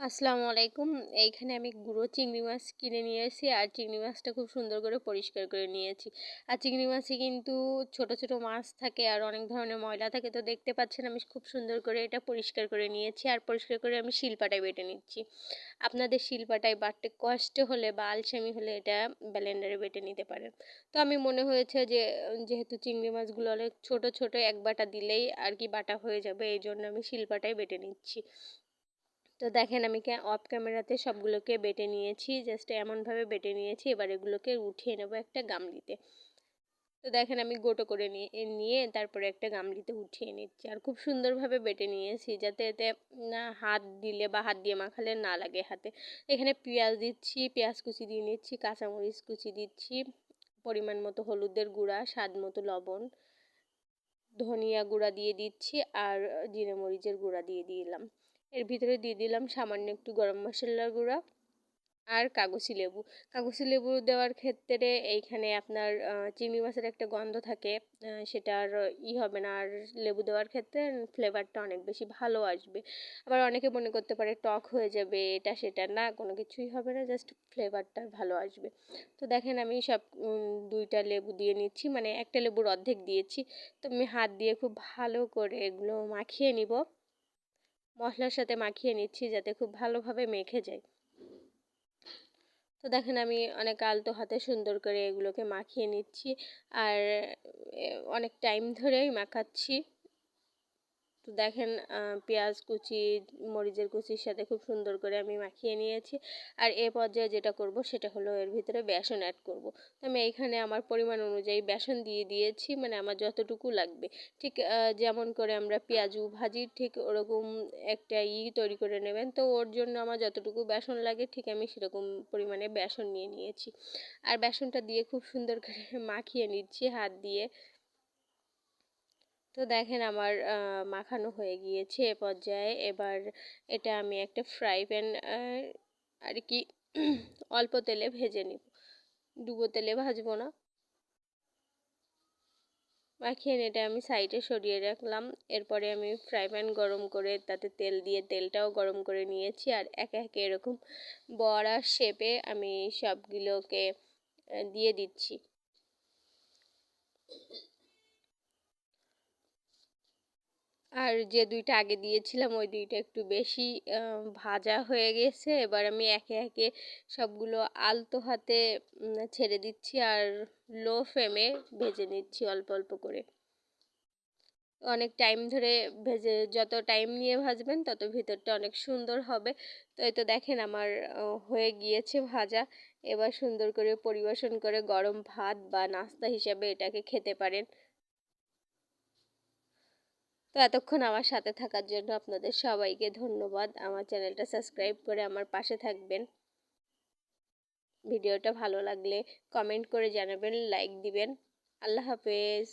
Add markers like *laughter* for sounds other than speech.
আসসালামু আলাইকুম। এইখানে আমি গুঁড়ো চিংড়ি মাছ কিনে নিয়ে এসেছি আর চিংড়ি মাছটা খুব সুন্দর করে পরিষ্কার করে নিয়েছি। আর চিংড়ি মাছে কিন্তু ছোট ছোট মাছ থাকে আর অনেক ধরনের ময়লা থাকে। তো দেখতে পাচ্ছেন আমি খুব সুন্দর করে এটা পরিষ্কার করে নিয়েছি আর পরিষ্কার করে আমি শিলপাটায় বেটে নিচ্ছি। আপনাদের শিলপাটায় বাটতে কষ্ট হলে বা আলসেমি হলে এটা ব্যালেন্ডারে বেটে নিতে পারেন। তো আমি মনে হয়েছে যে, যেহেতু চিংড়ি মাছগুলো অনেক ছোট ছোট এক বাটা দিলেই আর কি বাটা হয়ে যাবে, এই জন্য আমি শিলপাটায় বেটে নিচ্ছি। তো দেখেন আমি অফ ক্যামেরাতে সবগুলোকে বেটে নিয়েছি জাস্ট এমনভাবে বেটে নিয়েছি, এবার এগুলোকে উঠিয়ে নেব একটা গামলিতে। তো দেখেন আমি গোটো করে নিয়ে নিয়ে তারপরে একটা গামলিতে উঠিয়ে নিচ্ছি, আর খুব সুন্দরভাবে বেটে নিয়েছি, যাতে এতে না হাত দিলে বা হাত দিয়ে মাখালে না লাগে হাতে। এখানে পেঁয়াজ দিচ্ছি, পেঁয়াজ কুচি দিয়ে নিচ্ছি, কাঁচামরিচ কুচি দিচ্ছি, পরিমাণ মতো হলুদের গুঁড়া, স্বাদ মতো লবণ, ধনিয়া গুঁড়া দিয়ে দিচ্ছি, আর জিরে মরিচের গুঁড়া দিয়ে দিলাম। এর ভিতরে দিয়ে দিলাম সামান্য একটু গরম মশলার গুঁড়া আর কাগজি লেবু। কাগজি লেবু দেওয়ার ক্ষেত্রে এইখানে আপনার চিংড়ি মাছের একটা গন্ধ থাকে সেটা আর ই হবে না। আর লেবু দেওয়ার ক্ষেত্রে ফ্লেভারটা অনেক বেশি ভালো আসবে। আবার অনেকে মনে করতে পারে টক হয়ে যাবে, এটা সেটা না, কোনো কিছুই হবে না, জাস্ট ফ্লেভারটা ভালো আসবে। তো দেখেন আমি সব দুইটা লেবু দিয়ে নিচ্ছি মানে একটা লেবুর অর্ধেক দিয়েছি। তো আমি হাত দিয়ে খুব ভালো করে এগুলো মাখিয়ে নিব। মশলার সাথে মাখিয়ে নিচ্ছি যাতে খুব ভালোভাবে মেখে যায়। তো দেখেন আমি অনেক আলতো হাতে সুন্দর করে এগুলোকে মাখিয়ে নিচ্ছি। আর অনেক টাইম ধরেই মাখাচ্ছি। তো দেখেন পেঁয়াজ কুচি, মরিচের কুচির সাথে খুব সুন্দর করে আমি মাখিয়ে নিয়েছি। আর এ পর্যায়ে যেটা করব সেটা হলো এর ভিতরে বেসন অ্যাড করব। তো আমি এইখানে আমার পরিমাণ অনুযায়ী বেসন দিয়ে দিয়েছি মানে আমার যতটুকু লাগবে। ঠিক যেমন করে আমরা পেঁয়াজু ভাজি, ঠিক ওরকম একটা ই তৈরি করে নেবেন। তো ওর জন্য আমার যতটুকু বেসন লাগে, ঠিক আমি সেরকম পরিমাণে বেসন নিয়ে নিয়েছি। আর বেসনটা দিয়ে খুব সুন্দর করে মাখিয়ে নিচ্ছি হাত দিয়ে। তো দেখেন আমার মাখানো হয়ে গিয়েছে এ পর্যায়ে। এবার এটা আমি একটা ফ্রাই প্যান আর কি *clears throat* অল্প তেলে ভেজে নিব। ডুবো তেলে ভাজবো না। মাখিয়ে এটা আমি সাইডে সরিয়ে রাখলাম। এরপরে আমি ফ্রাই প্যান গরম করে তাতে তেল দিয়ে তেলটাও গরম করে নিয়েছি। আর একে একে এরকম বড়া শেপে আমি সবগুলোকে দিয়ে দিচ্ছি। আর যে দুইটা আগে দিয়েছিলাম, ওই দুইটা একটু বেশি ভাজা হয়ে গেছে। এবার আমি একে একে সবগুলো আলতো হাতে ছেড়ে দিচ্ছি আর লো ফ্লেমে ভেজে নিচ্ছি অল্প অল্প করে। অনেক টাইম ধরে ভেজে, যত টাইম নিয়ে ভাজবেন, তত ভিতরটা অনেক সুন্দর হবে। তো এই তো দেখেন আমার হয়ে গিয়েছে ভাজা। এবার সুন্দর করে পরিবেশন করে গরম ভাত বা নাস্তা হিসাবে এটাকে খেতে পারেন। তো এতক্ষণ আমার সাথে থাকার জন্য আপনাদের সবাইকে ধন্যবাদ। আমার চ্যানেলটা সাবস্ক্রাইব করে আমার পাশে থাকবেন। ভিডিওটা ভালো লাগলে কমেন্ট করে জানাবেন, লাইক দিবেন। আল্লাহ হাফেজ।